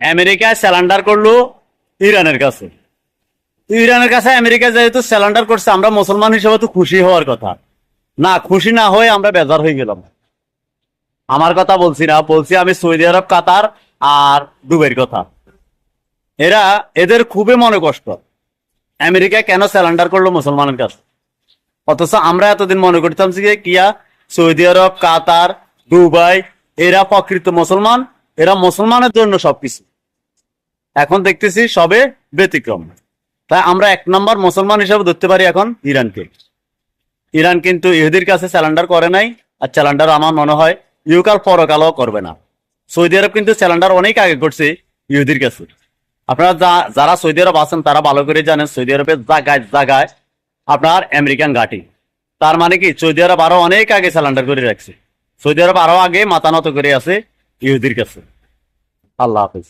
আমেরিকায় স্যালেন্ডার করল ইরানের কাছে। ইরানের কাছে আমেরিকা যেহেতু স্যালেন্ডার করছে, আমরা মুসলমান হিসেবে তো খুশি হওয়ার কথা। না, খুশি না হয়ে আমরা বেজার হয়ে গেলাম। আমার কথা বলছি না, বলছি আমি সৌদি আরব, কাতার আর দুবের কথা। এরা এদের খুবই মনে কষ্ট। আমেরিকা কেন স্যালেন্ডার করল মুসলমানের কাছে? অথচ আমরা এতদিন মনে করতাম যে, কিয়া, সৌদি আরব, কাতার, দুবাই, এরা প্রকৃত মুসলমান। এরা মুসলমানের জন্য সবকিছু। এখন দেখতেছি সবে ব্যতিক্রম। তাই আমরা এক নম্বর মুসলমান হিসাবে ধরতে পারি এখন ইরানকে। ইরান কিন্তু ইহুদির কাছে স্যালেন্ডার করে নাই, আর স্যালেন্ডার আমার মনে হয় ইউকাল পরকালও করবে না। সৌদি আরব কিন্তু স্যালেন্ডার অনেক আগে করছে ইহুদির কাছে। আপনারা যারা সৌদি আরব আছেন, তারা ভালো করে জানেন সৌদি আরবের জায়গায় জায়গায় আপনার আমেরিকান ঘাটি। তার মানে কি, সৌদি আরব আরও অনেক আগে স্যালেন্ডার করে রাখছে। সৌদি আরব আরও আগে মাথা নত করে আছে ইহুদির কাছে। আল্লাহ হাফিজ।